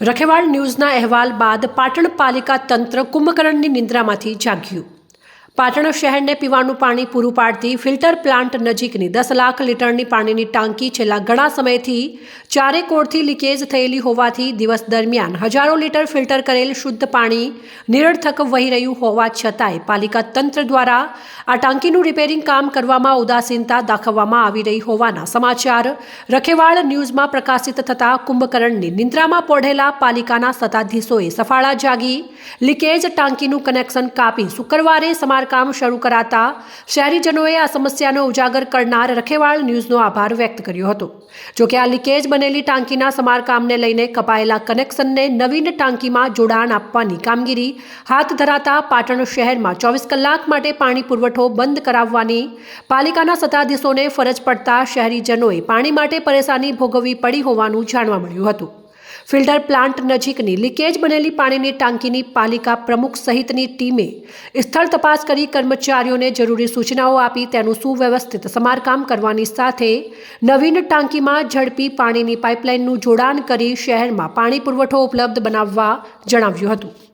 રખેવાળ ન્યૂઝના અહેવાલ બાદ પાટણ પાલિકા તંત્ર કુંભકર્ણની નિંદ્રામાંથી જાગ્યું. પાટણ શહેરને પીવાનું પાણી પૂરું પાડતી ફિલ્ટર પ્લાન્ટ નજીકની દસ લાખ લીટરની પાણીની ટાંકી છેલ્લા ઘણા સમયથી ચારે કોરથી લીકેજ થયેલી હોવાથી દિવસ દરમિયાન હજારો લીટર ફિલ્ટર કરેલ શુદ્ધ પાણી નિરર્થક વહી રહ્યું હોવા છતાંય પાલિકા તંત્ર દ્વારા આ ટાંકીનું રિપેરિંગ કામ કરવામાં ઉદાસીનતા દાખવવામાં આવી રહી હોવાના સમાચાર રખેવાળ ન્યૂઝમાં પ્રકાશિત થતા કુંભકર્ણની નિંદ્રામાં પોઢેલા પાલિકાના સત્તાધીશોએ સફાળા જાગી લીકેજ ટાંકીનું કનેક્શન કાપી શુક્રવારે સમારકામ શરૂ કરાતા શહેરીજનોએ આ સમસ્યાનો ઉજાગર કરનાર રખેવાળ ન્યૂઝનો આભાર વ્યક્ત કર્યો હતો. જોકે આ લીકેજ બનેલી ટાંકીના સમારકામને લઈને કપાયેલા કનેક્શનને નવીન ટાંકીમાં જોડાણ આપવાની કામગીરી, હાથ ધરાતા પાટણ શહેરમાં ચોવીસ કલાક માટે પાણી પુરવઠો બંધ કરાવવાની, પાલિકાના સત્તાધીશોને ફરજ પડતા શહેરીજનોએ પાણી માટે પરેશાની ભોગવવી પડી હોવાનું જાણવા મળ્યું હતું. ફિલ્ટર પ્લાન્ટ નજીકની લીકેજ બનેલી પાણીની ટાંકીની પાલિકા પ્રમુખ સહિતની ટીમે સ્થળ તપાસ કરી કર્મચારીઓને જરૂરી સૂચનાઓ આપી તેનું સુવ્યવસ્થિત સમારકામ કરવાની સાથે નવીન ટાંકીમાં ઝડપી પાણીની પાઇપલાઇનનું જોડાણ કરી શહેરમાં પાણી પુરવઠો ઉપલબ્ધ બનાવવા જણાવ્યું હતું.